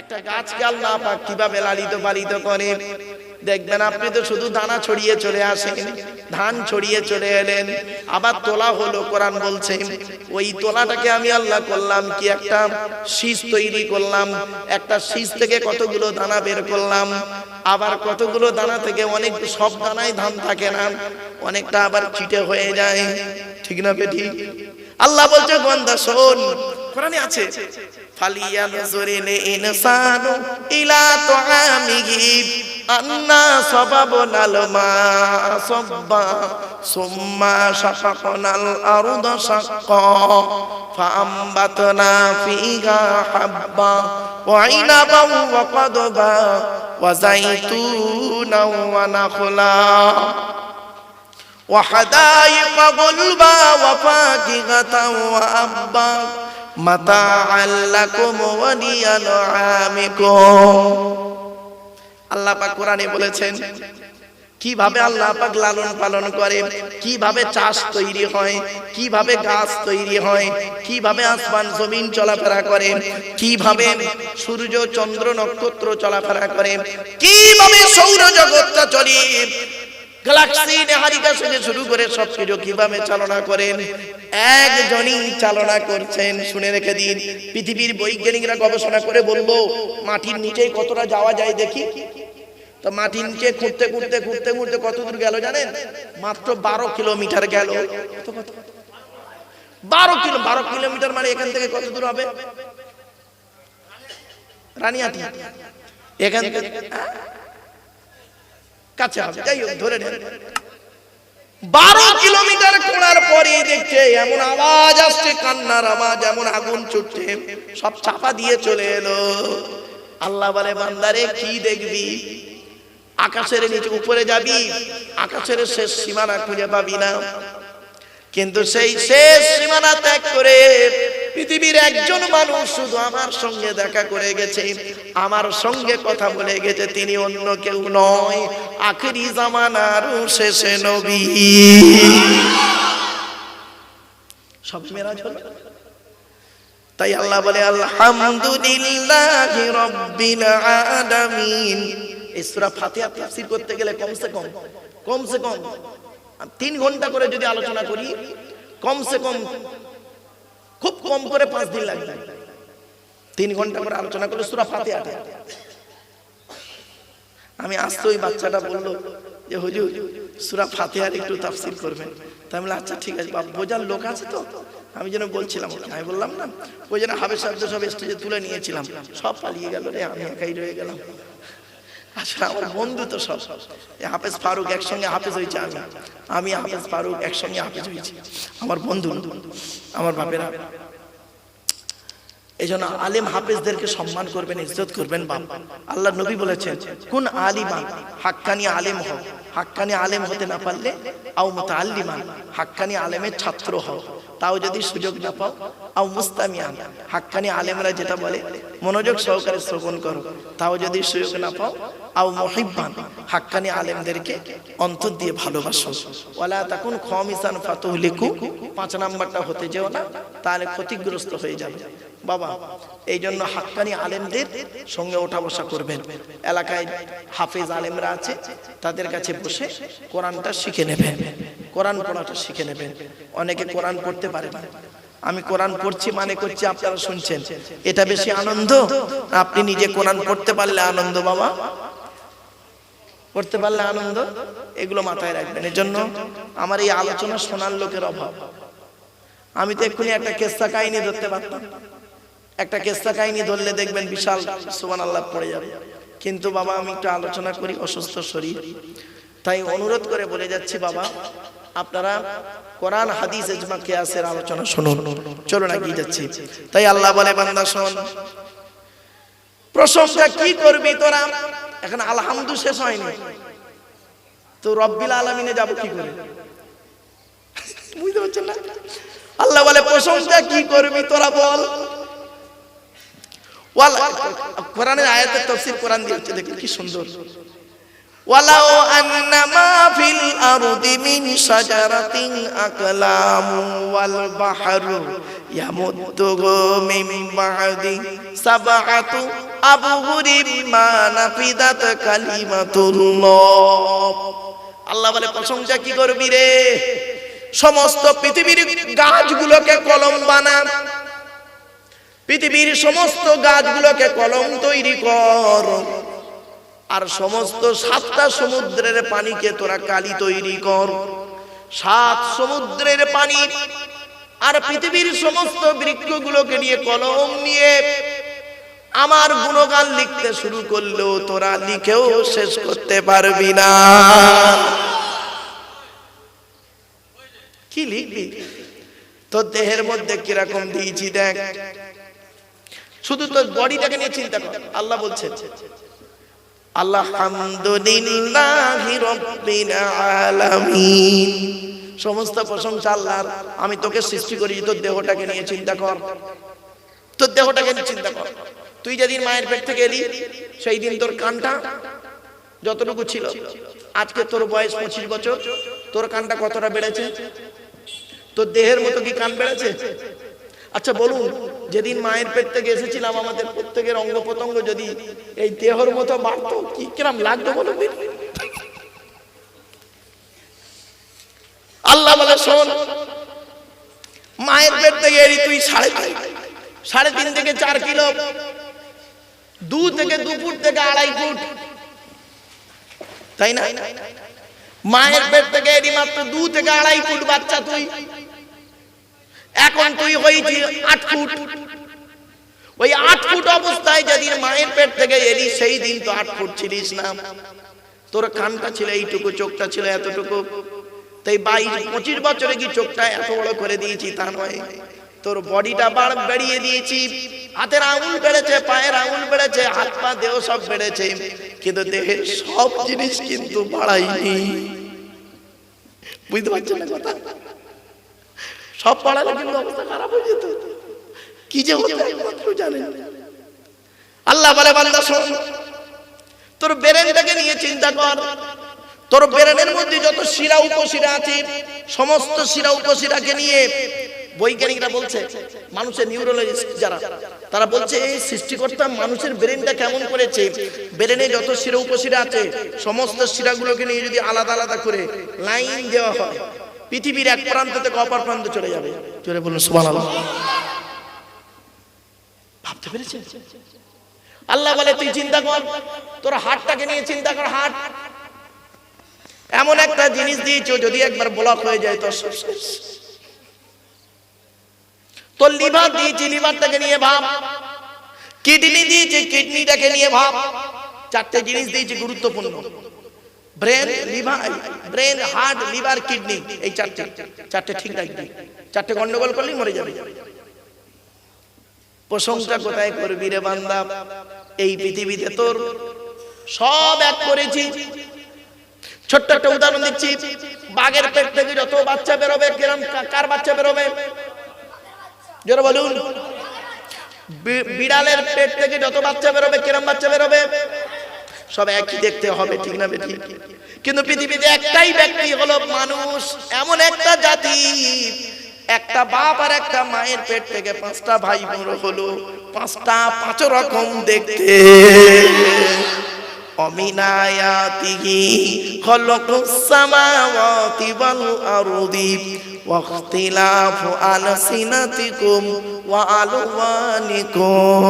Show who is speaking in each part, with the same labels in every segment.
Speaker 1: একটা গাছকে আল্লাহ পাক কীভাবে লালিত পালিত করে? দেখবেন আপনি তো শুধু দানা ছড়িয়ে চলে আসেন, ধান ছড়িয়ে চলে এলেন, আবার তোলা হলো, কোরআন বলছে, ওই তোলাটাকে আমি আল্লাহ করলাম কি একটা শীষ তৈরি করলাম, একটা শীষ থেকে কতগুলো দানা বের করলাম, আবার কতগুলো দানা থেকে অনেক সব দানায় ধান থাকে না, অনেকটা আবার চিটে হয়ে যায়, ঠিক না বেটি আল্লাহ বলছে গোয়েন্দা শোন, কোরআনে আছে, ফালিয়ানজুরিল ইনসানু ইলা তুআমিহি আন্না সাবাবনাল মা সাব্বা সুম্মা শাফাকনাল আরদ শাক্ক ফাআমবাতনা ফিহা হাব্বা ওয়া ইনাবাও ওয়া কদবা ওয়া যাইতুনা ওয়া নাখলা وحدائق غلبا وفاكهة وأبا متاعا لكم ولأنعامكم আল্লাহ পাক কোরআনে বলেছেন কিভাবে আল্লাহ পাক লালন পালন করে কিভাবে চাষ তৈরি হয় কিভাবে গাছ তৈরি হয় কিভাবে আসমান জমিন চলাফেরা করে কিভাবে সূর্য চন্দ্র নক্ষত্র চলাফেরা করে কিভাবে সৌরজগৎটা চলে গ্যালাক্সি নেহারিকা থেকে শুরু করে সবকিছু কীভাবে চালনা করেন? একজনই চালনা করছেন, শুনে রেখে দিন। পৃথিবীর বৈজ্ঞানিকরা গবেষণা করে বলব মাটির নিচেই কতটা যাওয়া যায় দেখি? তো মাটির নিচে খুঁড়তে খুঁড়তে খুঁড়তে খুঁড়তে কত দূর গেল জানেন? মাত্র বারো কিলোমিটার গেল। বারো কিলো, বারো কিলোমিটার মানে এখান থেকে কত দূর হবে? রানিয়াটি। এখান থেকে? কাছে হবে যাই হোক, ধরে নেন। বারো কিলোমিটার কোনার পরে দেখছে এমন আওয়াজ আসছে, কান্নার আওয়াজ, এমন আগুন ছুটছে সব চাপা দিয়ে চলে এলো। আল্লাহ বলে, বান্দারে, কি দেখবি? আকাশের নিচে উপরে যাবি, আকাশের শেষ সীমানা খুঁজে পাবি না। কিন্তু সেই শেষ সীমানা ত্যাগ করে পৃথিবীর একজন মানুষ শুধু আমার সঙ্গে দেখা করে গেছে। আমার সঙ্গে কথা বলে গেছে তিনি অন্য কেউ নয়। আখেরি জামানার শেষে নবী। সব মেরাজ হলো। তাই আল্লাহ বলে আলহামদুলিল্লাহ রব্বিল আলামিন। এই সূরা ফাতিহা তাফসীর করতে গেলে কমসে কম কমসে কম তিন ঘণ্টা করে যদি আলোচনা করি, কমসে কম খুব কম করে পাঁচ দিন লাগবে। তিন ঘণ্টা করে আলোচনা করলে সুরা ফাতিহা। আমি আসতে ওই বাচ্চাটা বলল যে, হুজুর, সুরা ফাতিহার একটু তাফসির করবেন। তাই বলে আচ্ছা ঠিক আছে, বাপ, বোঝার লোক আছে তো? আমি যেন বলছিলাম আমি বললাম, না, ওই জন্য হাবের সাহেব সব স্টেজে তুলে নিয়েছিলাম। সব পালিয়ে গেল রে, আমি একাই রয়ে গেলাম। আচ্ছা আমার বন্ধু তো সব। হাফেজ ফারুক একসঙ্গে হাফেজ হয়েছে আমি। আমি হাফেজ ফারুক একসঙ্গে হাফেজ হয়েছি। আমার বন্ধু, আমার বাপেরা। এই জন্য আলেম হাফেজদেরকে সম্মান করবেন, ইজ্জত করবেন বাপ। আল্লাহ নবী বলেছেন, কোন আলিমান হাক্কানি আলেম হও। হাক্কানি আলেম হতে না পারলে আও মুতাআল্লিমান, হাক্কানি আলেমের ছাত্র হও। তাও যদি সুযোগ না পাও, আও মুস্তামিয়ান, হাক্কানি আলেমরা যেটা বলে, মনোযোগ সহকারে শ্রবণ করো। তাও যদি সুযোগ না পাও, আও মুহিব্বান, হাক্কানি আলেমদেরকে অন্তর দিয়ে ভালোবাসো। ওয়ালা তাকুন খমিসান ফাতুহলিকু, পাঁচ নাম্বারটা হতে যেও না, তাহলে ক্ষতিগ্রস্ত হয়ে যাবে। বাবা এই জন্য হাক্কানি আলেমদের সঙ্গে ওঠা বসা করবেন। এলাকায় হাফেজ আলেমরা আছে, তাদের কাছে বসে কোরআনটা শিখে নেবেন। কোরআন পড়াটা শিখে নেবেন। অনেকে কোরআন পড়তে পারে না। আমি কোরআন পড়ছি মানে করছি আপনারা শুনছেন। এটা বেশি আনন্দ? আপনি নিজে কোরআন পড়তে পারলে আনন্দ বাবা। পড়তে পারলে আনন্দ? এগুলো মাথায় রাখবেন। এর জন্য আমার এই আলোচনা শোনার লোকের অভাব। আমি তো এক্ষুনি একটা কেস্তা কাহিনী ধরতে পারতাম। একটা কেস্তা কাহিনী ধরলে দেখবেন বিশাল সুবান আল্লাহ পড়ে যাবে। কিন্তু বাবা, আমি একটু আলোচনা করি, অসুস্থ শরীর। তাই অনুরোধ করে বলে যাচ্ছি বাবা আপনারা কোরআন, হাদিস, ইজমা, কিয়াসের আলোচনা শুনুন। চলুন এগিয়ে যাচ্ছি। তাই আল্লাহ বলে, বান্দা, শোন। প্রশংসা কি করবি তোরা? এখন আলহামদু শেষ হয়নি। তো রব্বিল আলমিনে যাব কি করে? বুঝতে পারছেন না? আল্লাহ বলে প্রশংসা কি করবি তোরা বল। কোরআনের আয়াতের তাফসীর কোরআন দিয়ে হচ্ছে, দেখুন কি সুন্দর। ولو أن ما في الأرض من شجرة أقلام والبحر يمده من بعد سبعة أبهر ما نفدت كلمة الله আল্লাহ বলে প্রশংসা কি করবি রে সমস্ত পৃথিবীর গাছগুলোকে কলম বানা পৃথিবীর সমস্ত গাছগুলোকে কলম তৈরি কর আর সমস্ত সাতটা সমুদ্রের পানিকে তোরা কালি তৈরি কর। সাত সমুদ্রের পানি আর পৃথিবীর সমস্ত বৃক্ষগুলোকে নিয়ে কলম নিয়ে আমার গুণগান লিখতে শুরু করলেও তোরা লিখেও শেষ করতে পারবি না। কি লিখবি? তোর দেহের মধ্যে কীরকম দিয়েছি দেখ। শুধু তোর বডিটাকে নিয়ে চিন্তা কর। আল্লাহ বলছেন আলহামদুলিল্লাহি রাব্বিল আলামিন। সমস্ত প্রশংসা আল্লাহর। আমি তোকে সৃষ্টি করি, তোর দেহটাকে নিয়ে চিন্তা কর। তোর দেহটাকে নিয়ে চিন্তা কর। তুই যেদিন মায়ের পেট থেকে এলি সেই দিন তোর কানটা যতটুকু ছিল, আজকে তোর বয়স পঁচিশ বছর, তোর কানটা কতটা বেড়েছে? তোর দেহের মতো কি কান বেড়েছে? আচ্ছা বলুন, যেদিন মায়ের পেট থেকে এসেছিলাম, আমাদের প্রত্যেকের অঙ্গ প্রত্যঙ্গ যদি এই দেহর মতো বাড়তো, কি কিরম লাগতো বলুন আল্লাহ বলে, শোন, মায়ের পেট থেকে এলি তুই সাড়ে তিন সাড়ে তিন থেকে চার কিলো, দু থেকে দু ফুট থেকে আড়াই ফুট, তাই না? মায়ের পেট থেকে এলি মাত্র দু থেকে আড়াই ফুট বাচ্চা তুই এখন তুই হয়েছি আট ফুট, ওই আট ফুট অবস্থায় যেদিন মায়ের পেট থেকে এলি, সেই দিন তো আট ফুট ছিলিস না। তোর কানটা ছিল, এইটুকু, চোখটা ছিল এতটুকু। তাই বাইশ, পঁচিশ বছরে কি চোখটা এত বড় করে দিয়েছি তা নয়। তোর বডিটা বাড় বেরিয়ে দিয়েছি। হাতের আঙুল বেড়েছে, পায়ের আঙুল বেড়েছে, হাত পা, দেহ সব বেড়েছে। কিন্তু দেহের সব জিনিস কিন্তু বাড়াইনি। বুঝতে পারছেন কথা? সব পাড়ালে কিন্তু অবস্থা খারাপ হয়ে যেত। কি যে হতো একমাত্র জানেন আল্লাহ বলে, বান্দা, শোন, তোর ব্রেনটাকে নিয়ে চিন্তা কর। তোর ব্রেনের মধ্যে যত শিরা উপশিরা আছে, সমস্ত শিরা উপশিরাকে নিয়ে বৈজ্ঞানিকরা বলছে, মানুষের নিউরোলজিস্ট যারা, তারা বলছে, এই সৃষ্টিকর্তা মানুষের ব্রেনটা কেমন করেছে? ব্রেনে যত শিরা উপশিরা আছে, সমস্ত শিরাগুলোকে নিয়ে যদি আলাদা আলাদা করে লাইন দেওয়া হয় পৃথিবীর এক প্রান্ত থেকে অপর প্রান্ত চলে যাবে। চলে বলুন, সুবহানাল্লাহ। ভাবতে পেরেছেন? আল্লাহ বলে, তুই চিন্তা কর, তোর হাটটাকে নিয়ে চিন্তা কর হাট এমন একটা জিনিস দিয়েছ যদি একবার ব্লক হয়ে যায় তোর। তোর লিভার দিয়েছি লিভারটাকে নিয়ে ভাব। কিডনি দিয়েছি কিডনিটাকে নিয়ে ভাব। চারটে জিনিস দিয়েছি, গুরুত্বপূর্ণ। Brain liver brain heart liver kidney এই চারটে চারটে ঠিক রাখবি চারটে গন্ডগোল করলেই মরে যাবে। প্রশংসা কোথায় করবি রে বান্দা? এই পৃথিবীতে তোর সব এক করেছি। ছোট্ট একটা উদাহরণ দিচ্ছি। বাঘের পেট থেকে যত বাচ্চা বেরোবে, কিরম কার বাচ্চা বেরোবে? জোরে বলুন। বিড়ালের পেট থেকে যত বাচ্চা বেরোবে, কিরম বাচ্চা বেরোবে? সব একই দেখতে হবে, ঠিক না বেঠিক কিন্তু পৃথিবীতে একটাই ব্যক্তি হলো মানুষ, এমন একটা জাতি। একটা বাপ আর একটা মায়ের পেট থেকে পাঁচটা ভাই বোন হলো, পাঁচটা পাঁচ রকম দেখতে। অমিনায়াতিহি খলকুস সামাওয়াতি ওয়াল আরদি আলসিনাতিকুম ওয়া আলওয়ানিকুম।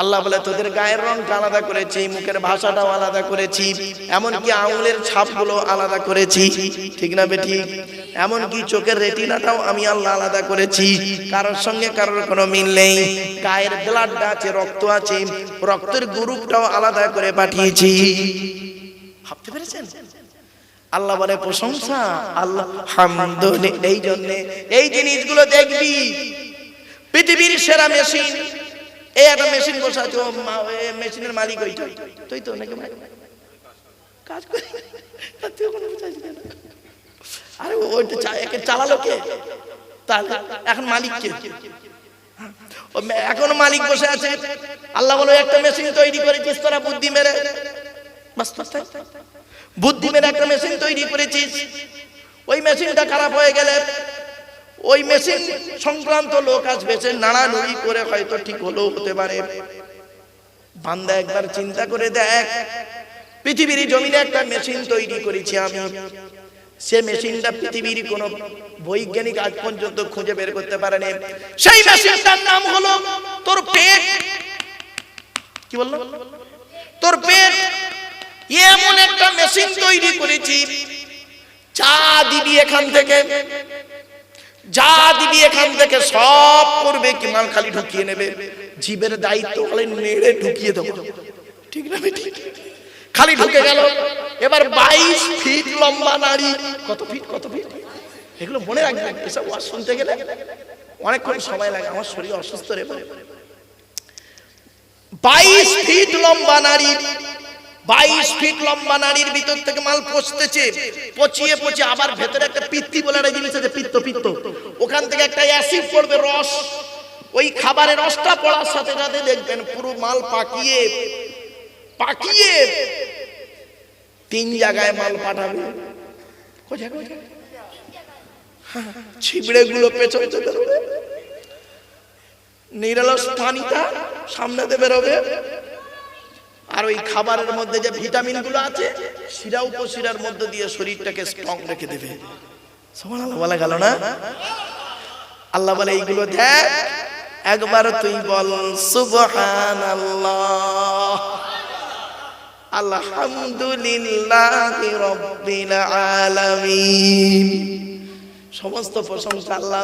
Speaker 1: আল্লাহ বলে, তোদের গায়ের রংটা আলাদা করেছি, মুখের ভাষাটাও আলাদা করেছি, এমনকি আঙুলের ছাপগুলো আলাদা করেছি। ঠিক না বেটি এমনকি চোখের রেটিনাটাও আমি আল্লাহ আলাদা করেছি। কারোর সঙ্গে কারোর কোনো মিল নেই। গায়ের ব্লাডটা আছে, রক্ত আছে, রক্তের গ্রুপটাও আলাদা করে পাঠিয়েছি। ভাবতে পেরেছেন? আল্লাহ বলে, প্রশংসা আল্লাহ হামদুলিল্লাহ এই জন্য এই জিনিসগুলো দেখবি। পৃথিবীর সেরা মেশিন এই একটা মেশিন বসে আছে মেশিনের মালিক ওইটা। তুই তো নাকি? কাজ করি। তুই ওখানে বসে আছিস আরে ওইটা একে চালালো কে? তাহলে এখন মালিক কে? এখন মালিক বসে আছে। আল্লাহ বলো একটা মেশিন তৈরি করেছিস তোরা বুদ্ধি মেরে। তাই। বুদ্ধিমের একটা মেশিন তৈরি করেছিস। ওই মেশিনটা খারাপ হয়ে গেলে ওই মেশিন সংক্রান্ত লোক আসবে সে নাড়ানুড়ি করে হয়তো ঠিক হলেও হতে পারে। বান্দা একবার চিন্তা করে দেখ, পৃথিবীর জমিনে একটা মেশিন তৈরি করেছি আমি। সে মেশিনটা পৃথিবীর কোন বৈজ্ঞানিক আজ পর্যন্ত খুঁজে বের করতে পারেনি। সেই মেশিনটার নাম হলো তোর পেট। কি বলল? তোর পেট। এমন একটা মেশিন তৈরি করেছি, চা দিবি এখান থেকে। যা দিবি এখান থেকে সব করবে কি মাল খালি ঢুকিয়ে নেবে। জীবের দায়িত্ব খালি নেড়ে ঢুকিয়ে দেবো। ঠিক না খালি ঢুকে গেল। এবার বাইশ ফিট লম্বা নারী। কত ফিট কত ফিট? এগুলো মনে রাখবেন এসব ওয়াজ শুনতে গেলে অনেকক্ষণ সময় লাগে। আমার শরীর অসুস্থ রে। বাইশ ফিট লম্বা নারী বাইশ ফিট লম্বা নারীর ভিতর থেকে মাল পচতেছে। পচিয়ে পচিয়ে আবার ভেতরে একটা পিত্তি বলে একটা জিনিস আছে, পিত্ত পিত্ত। ওখান থেকে একটা অ্যাসিড পড়বে রস। ওই খাবারের রসটা পড়ার সাথে সাথে দেখবেন পুরো মাল পাকিয়ে পাকিয়ে তিন জায়গায় মাল পাঠাবে। কোথায় কোথায়? ছিবড়ে গুলো পেছনে বেরোবে। নিরলস সামনেতে বেরোবে। আর ওই খাবারের মধ্যে যে ভিটামিনগুলো আছে শিরা উপশিরার মধ্যে দিয়ে শরীরটাকে স্ট্রং রেখে দেবে। বলা গেল না? আল্লাহ বলে এইগুলো দেখ একবার তুই বল সুবহানাল্লাহ। আলহামদুলিল্লাহ রব্বিল আলামিন। সমস্ত প্রশংসা আল্লাহ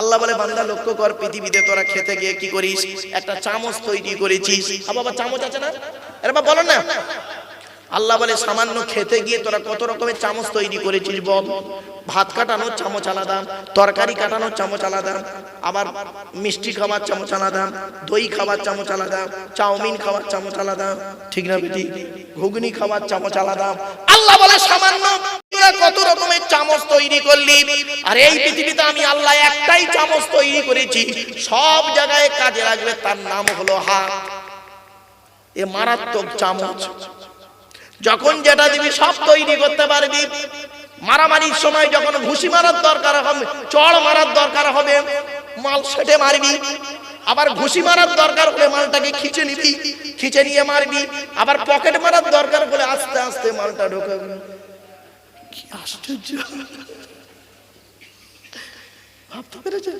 Speaker 1: আল্লাহ বলে বান্দা লক্ষ্য কর পৃথিবীতে তোরা খেতে গিয়ে কি করিস? একটা চামচ তৈরি করেছিস। বাবা চামচ আছে না? আরে বলো না। আল্লাহ বলে, সামান্য খেতে গিয়ে তোরা কত রকমের চামচ তৈরি করেছিস বল? ভাত কাটানোর চামচ আলাদা, তরকারি কাটানোর চামচ আলাদা, আবার মিষ্টি খাবার চামচ আলাদা, দই খাবার চামচ আলাদা, চাউমিন খাবার চামচ আলাদা, ঠিক না বেটি? ঘুগনি খাবার চামচ আলাদা। আল্লাহ বলে, সামান্য কত রকমের চামচ তৈরি করলি? আর এই পৃথিবীতে আমি আল্লাহ একটাই চামচ তৈরি করেছি। সব জায়গায় কাজে লাগবে, তার নাম হলো হাত। এ মারাত্মক চামচ। যখন যেটা দিবি সব তৈরি করতে পারবি। মারামারির সময় যখন ঘুষি মারার দরকার হবে, চড় মারার দরকার হবে, মাল সেটে মারবি। আবার ঘুষি মারার দরকার হলে মালটাকে খিচে নিবি, খিচে নিয়ে মারবি। আবার পকেট মারার দরকার হলে আস্তে আস্তে মালটা ঢোকাবি। কি আশ্চর্য। ভাবতে পেরেছে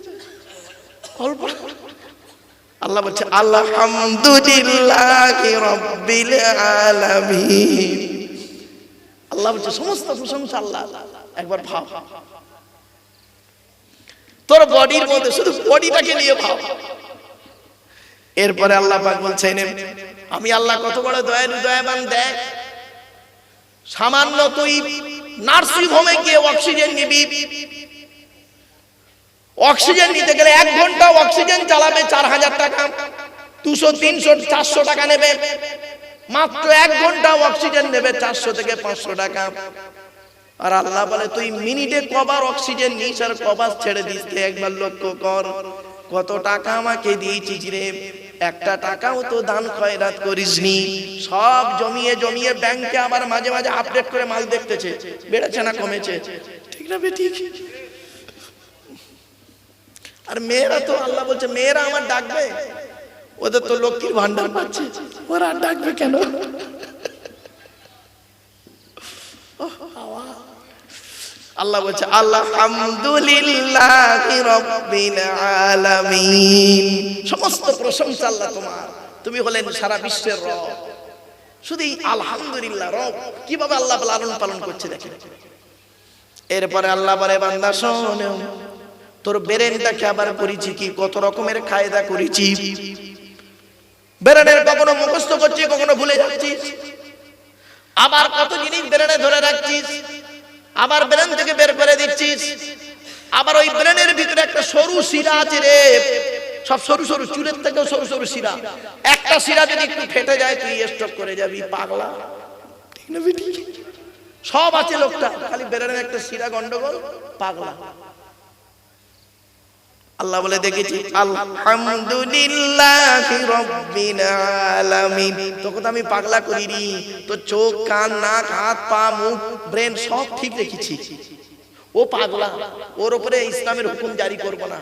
Speaker 1: অল্প আল্লাহ বলছে, আলহামদুলিল্লাহ রব্বিল আলামিন। আল্লাহ বলছে, সমস্ত প্রশংসা আল্লাহ একবার ভাব। তোর বডির মধ্যে শুধু বডিটাকে নিয়ে ভাব। এরপরে আল্লাহ পাক বলছেন আমি আল্লাহ কত বড় দয়ালু, দয়াবান, দেখ। সামান্য তুই নার্সিং হোমে গিয়ে অক্সিজেন নিবি অক্সিজেন নিতে গেলে এক ঘণ্টা অক্সিজেন চালাবে চার হাজার টাকা। দুশো, তিনশো, চারশো টাকা নেবে। মাত্র এক ঘণ্টা অক্সিজেন নেবে চারশো থেকে পাঁচশো টাকা। আর আল্লাহ বলে, তুই মিনিটে কবার অক্সিজেন নিস আর কবার ছেড়ে দিস একবার লক্ষ্য কর কত টাকা আমাকে দিয়েছিস রে। একটা টাকাও তো দান খয়রাত করিসনি। সব জমিয়ে জমিয়ে ব্যাংকে আবার মাঝে মাঝে আপডেট করে মাল দেখতেছে। বেড়েছে না কমেছে? ঠিক না বে ঠিক আর মেয়েরা তো আল্লাহ বলছে, মেয়েরা আমার ডাকবে? ওদের তো লক্ষ্মীর ভান্ডার পাচ্ছে। ওরা ডাকবে কেন? আল্লাহ বলছে, আলহামদুলিল্লাহ রব্বিল আলামিন। সমস্ত প্রশংসা আল্লাহ তোমার। তুমি হলেন সারা বিশ্বের রব। শুধু আলহামদুলিল্লাহ রব, কীভাবে আল্লাহ লালন পালন করছে দেখেন। এরপরে আল্লাহ বলে, বান্দা শোনো তোর বেরেনটাকে আবার করেছি কি? কত রকমের কায়দা করেছি? বেরেনের কখনো মুখস্থ করছিস কখনো ভুলে যাচ্ছিস আবার কত জিনিস বেরেনে ধরে রাখছিস? আবার ব্রেন থেকে বের করে দিচ্ছিস। আবার ওই ব্রেনের ভিতরে একটা সরু শিরা আছে রে। সব সরু সরু চুলের থেকেও সরু সরু শিরা। একটা শিরা যদি একটু ফেটে যায় তুই স্ট্রোক করে যাবি পাগলা। ঠিক না সব আছে লোকটা খালি ব্রেনের একটা শিরা গন্ডগোল পাগলা। আল্লাহ বলে দেখেছি, আলহামদুলিল্লাহ তোকে তো আমি পাগলা করিনি, তোর চোখ, কান, নাক, হাত, পা, মুখ, ব্রেন সব ঠিক রেখেছি। ও পাগলা, ওর উপরে ইসলামের হুকুম জারি করব না।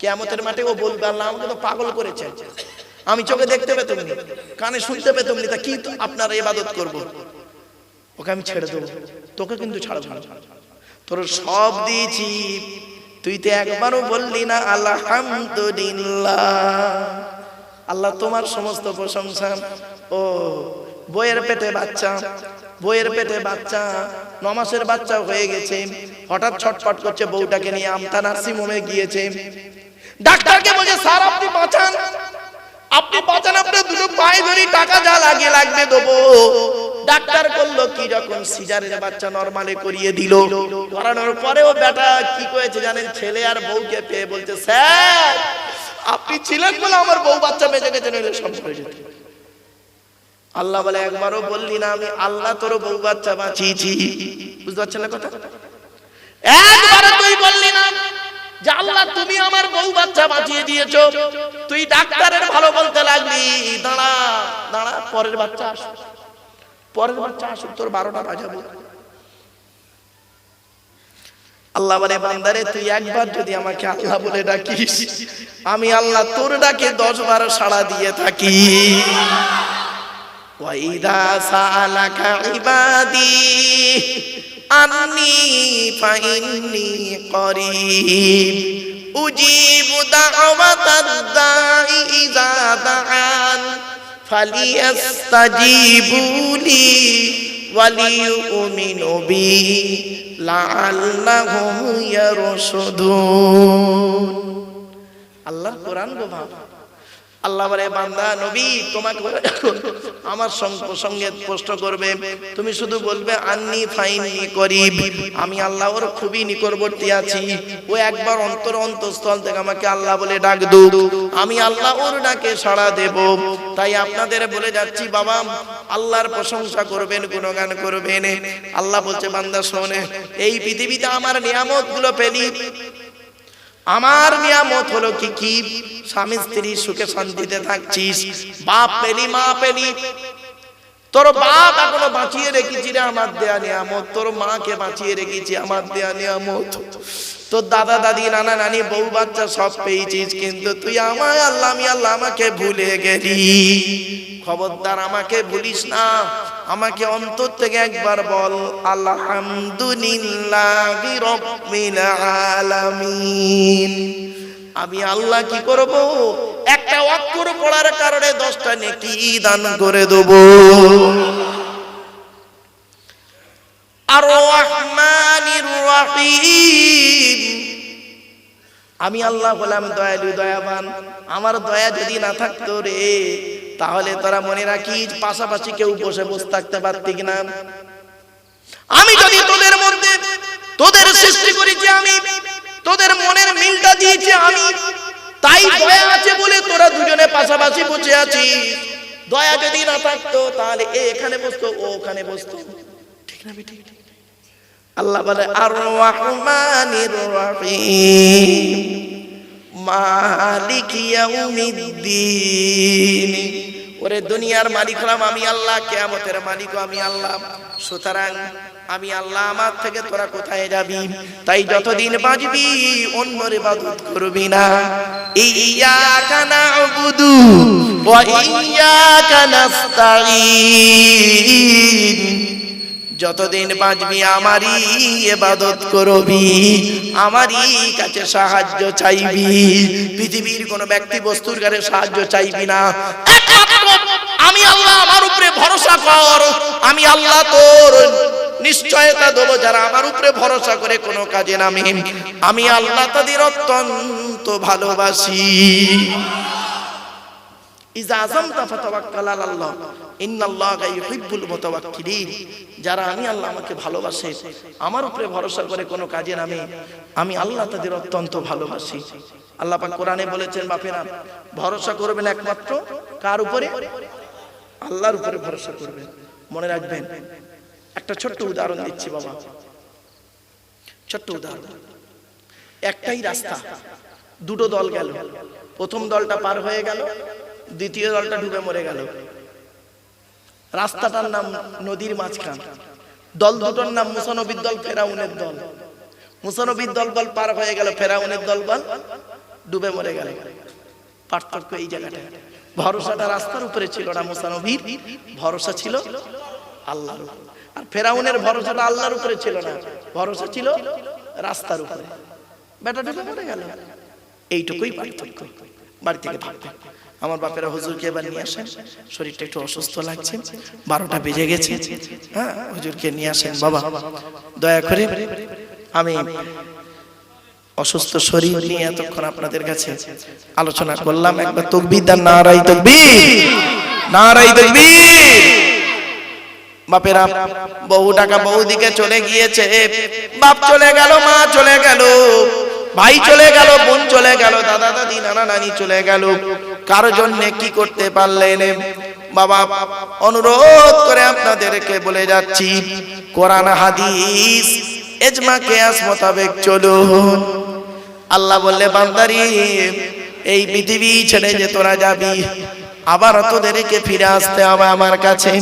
Speaker 1: কেয়ামতের মাঠে ও বলবে, আল্লাহ আমাকে তো পাগল করেছে। আমি চোখে দেখতে পেতাম নি, কানে শুনতে পেতাম নি, তা কি আপনার ইবাদত করব? ওকে আমি ছেড়ে দেবো, তোকে কিন্তু ছাড়বো না। তোর সব দিয়েছি তুই তো একবারও বললি না, আলহামদুলিল্লাহ। আল্লাহ তোমার সমস্ত প্রশংসা, ও বইয়ের পেটে বাচ্চা, বইয়ের পেটে বাচ্চা, নমাসের বাচ্চা হয়ে গেছে, হঠাৎ ছটফট করছে বউটাকে নিয়ে, আমতা নার্সিং হোমে গিয়েছে। ডাক্তারকে বলছে, স্যার, আপনি বাঁচান। আপনি বাঁচান, আপনার দুটো পায়ে ধরি টাকা যা লাগে, লাগবে দেবো। ডাক্তার করল কি যখন সিজারের বাচ্চা নরমালে করিয়ে দিল? করানোর পরেও বেটা কি করেছে জানেন? ছেলে আর বউকে পেয়ে বলছে, স্যার, আপনি ছিলেন বলে আমার বউ বাচ্চা বেঁচে গেছে, নইলে সব আল্লাহ বলে, একবারও বললি না, আমি আল্লাহ তোর বউ বাচ্চা বাঁচিয়েছি। বুঝতে পারছেন না কথা? একবারে তুই বললি না যে, আল্লাহ, তুমি আমার বউ বাচ্চা বাঁচিয়ে দিয়েছ। তুই ডাক্তারের ভালো বলতে লাগলি। দাঁড়া দাঁড়া, পরের বাচ্চা আসুক পরের বার চাষ তোর বারোটা বাজাবো আল্লাহ বলে, বান্দারে, তুই একবার যদি আমাকে আল্লাহ বলে ডাকিস, আমি আল্লাহ তোর ডাকে দশ সাড়া দিয়ে থাকি। ওয়াইদা সালাকা ইবাদি, আন্নি ফাইন্নি করিব। উজিবু দাওয়াতাদ দাঈ ইযা দাআন। فليستجيبوا لي وليؤمنوا بي لعلهم يرشدون الله قرآن بفهم আল্লাহ বলে, বান্দা, নবী, তোমাকে আমার সঙ্গ প্রশ্ন করবে। তুমি শুধু বলবে, আন্নি ফাইনি করিব। আমি আল্লাহ ওর খুবই নিকটবর্তী আছি। ও একবার অন্তর অন্তঃস্থল থেকে আমাকে আল্লাহ বলে, ডাক দু আমি আল্লাহ ওর ডাকে সাড়া দেব। তাই আপনাদের বলে যাচ্ছি, বাবা, আল্লাহর প্রশংসা করবেন, গুণগান করবেন। আল্লাহ বলছে, বান্দা, শোনে, এই পৃথিবীতে আমার নিয়ামতগুলো পেলি আমার নিয়ামত হলো কি কি? স্বামী স্ত্রী সুখে শান্তিতে থাকছিস। বাপ পেলি, মা পেলি। তোর বাপ এখনও বাঁচিয়ে রেখেছি রে আমার দেয়া নিয়ামত। তোর মাকে বাঁচিয়ে রেখেছি আমার দেয়া নিয়ামত। তোর দাদা, দাদি, নানা, নানি, বউ, বাচ্চা সব পেয়েছিস, কিন্তু তুই আমায় আল্লাহ, আমি আল্লাহ আমাকে ভুলে গেলি। খবরদার, আমাকে ভুলিস না। আমাকে অন্তর থেকে একবার বল আলামিন। আমি আল্লাহ কি করব? একটা অক্ষর পড়ার কারণে দশটা নেকি দান করে দেব। আর রহমানির আমি আল্লাহ বললাম, দয়ালু, দয়াবান, আমার দয়া যদি না থাকতো রে, তাহলে তোরা মনে রাখিস পাশাপাশি কেউ বসে বসে থাকতে পারতি কিনা? আমি যদি তোদের মধ্যে তোদের সৃষ্টি করেছি আমি, তোদের মনের মিলটা দিয়েছি আমি, তাই দয়া আছে বলে তোরা দুজনে পাশাপাশি বসে আছিস। দয়া যদি না থাকতো, তাহলে এখানে বসতো, ওখানে বসতো। ঠিক না ঠিক আল্লাহ বলে আর রহমানির রহিম মালিক ইয়াউমিদ্দিন। ওরে দুনিয়ার মালিক হলাম আমি আল্লাহ কিয়ামতের মালিক আমি আল্লাহ। সুতরাং আমি আল্লাহ আমার থেকে তোরা কোথায় যাবি? তাই যতদিন বাঁচবি অন্যর ইবাদত করবি না। ইয়াকা না'বুদু ওয়া ইয়াকা নাস্তাঈন। যতদিন বাঁচবি আমারই এবাদত করবি, আমারই কাছে সাহায্য চাইবি। পৃথিবীর কোন ব্যক্তি বস্তুর কাছে সাহায্য চাইবি না। আমি আল্লাহ আমার উপরে ভরসা কর, আমি আল্লাহ তোর নিশ্চয়তা দেবো যারা আমার উপরে ভরসা করে কোনো কাজে নামে। আমি আল্লাহ তাদের অত্যন্ত ভালোবাসি। ইজা আযামতা ফাতাওয়াক্কাল আলাল্লাহ, ইন্নাল্লাহা ইউহিব্বুল মুতাওয়াক্কিলিন। যারা আমি আল্লাহ আমাকে ভালোবাসে, আমার উপরে ভরসা করে কোনো কাজে নামে, আমি আল্লাহ তাদের অত্যন্ত ভালোবাসি। আল্লাহ কোরআনে বলেছেন, বাপেরা, ভরসা করবেন একমাত্র কার উপরে? আল্লাহর উপরে ভরসা করবেন। মনে রাখবেন, একটা ছোট্ট উদাহরণ দিচ্ছি বাবা। ছোট্ট উদাহরণ। একটাই রাস্তা, দুটো দল গেল। প্রথম দলটা পার হয়ে গেল দ্বিতীয় দলটা ডুবে মরে গেল। রাস্তাটার নাম নদীর মাঝখান। দল দুটোর নাম মুসানবির দল, ফেরাউনের দল। মুসানবির দল বল পার হয়ে গেল, ফেরাউনের দল বল ডুবে মরে গেল। পার্থক্য এই জায়গাটা। ভরসাটা রাস্তার উপরে ছিল না মুসানবির, ভরসা ছিল আল্লাহর আর ফেরাউনের ভরসাটা আল্লাহর উপরে ছিল না, ভরসা ছিল রাস্তার উপরে। বেটা ডুবে মরে গেল। এইটুকুই পার্থক্য। বাড়ি থেকে থাকবে আমার বাপেরা হুজুরকে এবার নিয়ে আসেন? শরীরটা একটু অসুস্থ লাগছে, বারোটা বেজে গেছে। হ্যাঁ হুজুরকে নিয়ে আসেন, বাবা, দয়া করে। আমি অসুস্থ শরীর নিয়ে এতক্ষণ আপনাদের কাছে আলোচনা করলাম। একবার তকবির দান নারাই তকবির নারাই তকবির। বাপেরা বহু টাকা বহু দিকে চলে গিয়েছে। বাপ চলে গেল, মা চলে গেল, ভাই চলে গেল, বোন চলে গেল, দাদা, দাদি, নানা, নানি চলে গেল। কার জন্য কি করতে পারলেন? বাবা, অনুরোধ করে আপনাদেরকে বলে যাচ্ছি, কোরআন, হাদিস এজমা কেয়াস মোতাবেক চলুন। আল্লাহ বললে, বান্দারি, এই পৃথিবী ছেড়ে যে তোরা যাবি, আবার তোদেরকে ফিরে আসতে হবে আমার কাছে।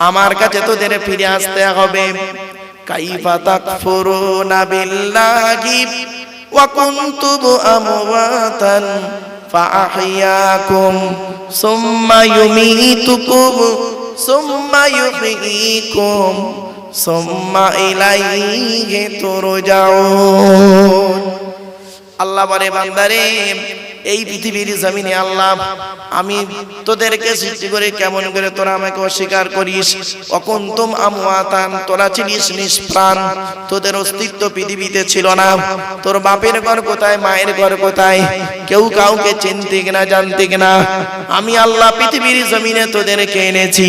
Speaker 1: আমার কাছে তোদের ফিরে আসতে হবে। কাইফা তাকফুরুনা বিল্লাহি ওয়া কুনতুম আমওয়াতান। ফাআহইয়াকুম সুম্মা ইউমীতুকুম সুম্মা ইউহয়ীকুম সুম্মা ইলাইহি তুরজাউন আল্লাহ বলে বান্দারে এই পৃথিবীর জমিনে আল্লাহ, আমি তোদেরকে সৃষ্টি করে কেমন করে তোরা আমাকে অস্বীকার করিস? অকন্তম আমুয়াতান তোরা ছিলিস নিষ্প্রাণ, তোদের অস্তিত্ব পৃথিবীতে ছিল না। তোর বাপের ঘর কোথায়, মায়ের ঘর কোথায়? কেউ কাউকে চিনতিক না জানতিক না আমি আল্লাহ পৃথিবীর জমিনে তোদেরকে এনেছি।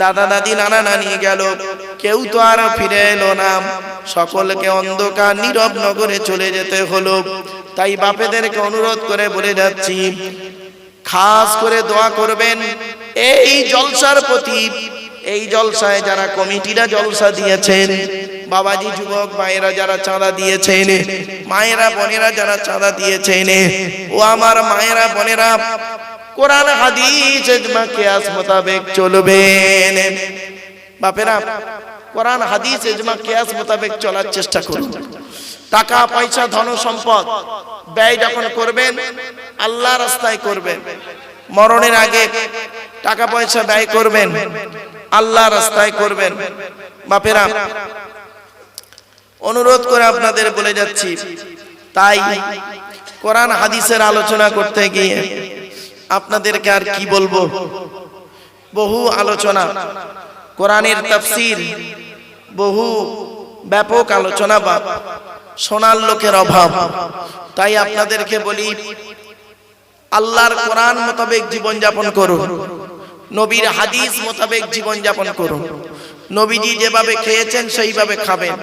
Speaker 1: দাদা দাদি, নানা নানি গেল। কেউ তো আর ফিরে এলো না। সকলকে অন্ধকার, নীরব নগরে চলে যেতে হলো। তাই বাপেদেরকে অনুরোধ করে বলে যাচ্ছি, খাস করে দোয়া করবেন। এই জলসার প্রতি এই জলসায় যারা কমিটিরা জলসা দিয়েছেন, বাবাজি, যুবক, মায়েরা যারা চাঁদা দিয়েছেন, মায়েরা, বোনেরা যারা চাঁদা দিয়েছেন, ও আমার মায়েরা, বোনেরা কোরআন, হাদিস, ইজমা, কিয়াস মোতাবেক চলবেন। বাপেরা, কোরআন, হাদিস, ইজমা, কিয়াস মোতাবেক চলার চেষ্টা করুন। টাকা, পয়সা, ধন, সম্পদ ব্যয় যখন করবেন, আল্লাহ রাস্তায় করবেন। মরণের আগে টাকা, পয়সা ব্যয় করবেন, আল্লাহ রাস্তায় করবেন। বাপেরা, অনুরোধ করে আপনাদের বলে যাচ্ছি, তাই কোরআন, হাদিসের আলোচনা করতে গিয়ে আপনাদেরকে আর কি বলব? বহু আলোচনা। কোরআনের তাফসির, বহু ব্যাপক আলোচনা বা সোনার লোকের অভাব। তাই আপনাদেরকে বলি, আল্লাহর কোরআন মোতাবেক জীবন যাপন করুন। নবীর হাদিস মোতাবেক জীবন যাপন করুন। নবীজি যেভাবে খেয়েছেন, সেইভাবে খাবেন।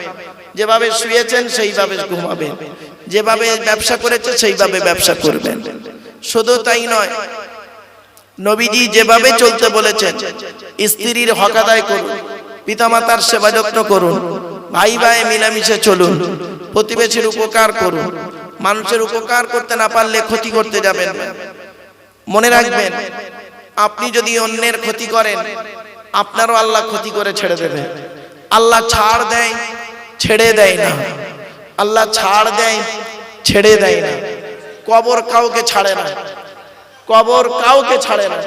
Speaker 1: যেভাবে শুয়েছেন, সেইভাবে ঘুমাবেন। যেভাবে ব্যবসা করেছে, সেইভাবে ব্যবসা করবেন। শুধু তাই নয় নবীজি যেভাবে চলতে বলেছেন, স্ত্রীর হক আদায় করুন, পিতামাতার সেবা যত্ন করুন, ভাই ভাই মিলামিশে চলুন, প্রতিবেশীর উপকার করুন, মানুষের উপকার করতে না পারলে ক্ষতি করতে যাবেন মনে রাখবেন, আপনি যদি অন্যের ক্ষতি করেন, আপনারও আল্লাহ ক্ষতি করে ছেড়ে দেবে। আল্লাহ ছাড় দেয়, ছেড়ে দেয় না। আল্লাহ ছাড় দেয়, ছেড়ে দেয় না। কবর কাউকে ছাড়ে না। কবর কাউকে ছাড়ে না।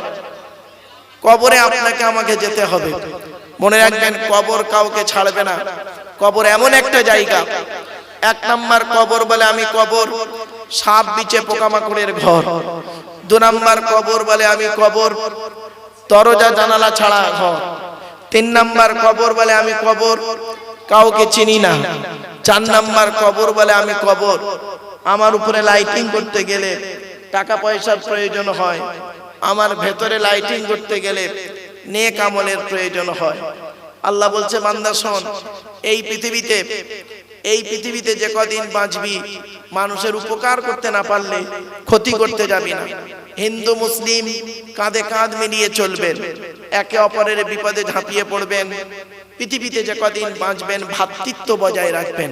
Speaker 1: কবরে আপনাকে, আমাকে যেতে হবে। মনে রাখবেন, কবর কাউকে ছাড়বে না। কবর এমন একটা জায়গা। এক নাম্বার কবর বলে আমি কবর, সাপ বিচে পোকামাকড়ের ঘর। দু নাম্বার কবর বলে আমি কবর, দরজা, জানালা ছাড়া ঘর। তিন নাম্বার কবর বলে আমি কবর, কাউকে চিনি না। চার নাম্বার কবর বলে আমি কবর। আমার উপরে লাইটিং করতে গেলে টাকা পয়সার প্রয়োজন হয়। আমার ভেতরে লাইটিং করতে গেলে নেক আমলের প্রয়োজন হয়। আল্লাহ বলছে, বান্দা, শোন, এই পৃথিবীতে এই পৃথিবীতে যে কদিন বাঁচবি, মানুষের উপকার করতে না পারলে ক্ষতি করতে যাবি না। হিন্দু, মুসলিম কাঁধে কাঁধ মিলিয়ে চলবেন। একে অপরের বিপদে ঝাঁপিয়ে পড়বেন। পৃথিবীতে যে কদিন বাঁচবেন ভ্রাতৃত্ব বজায় রাখবেন।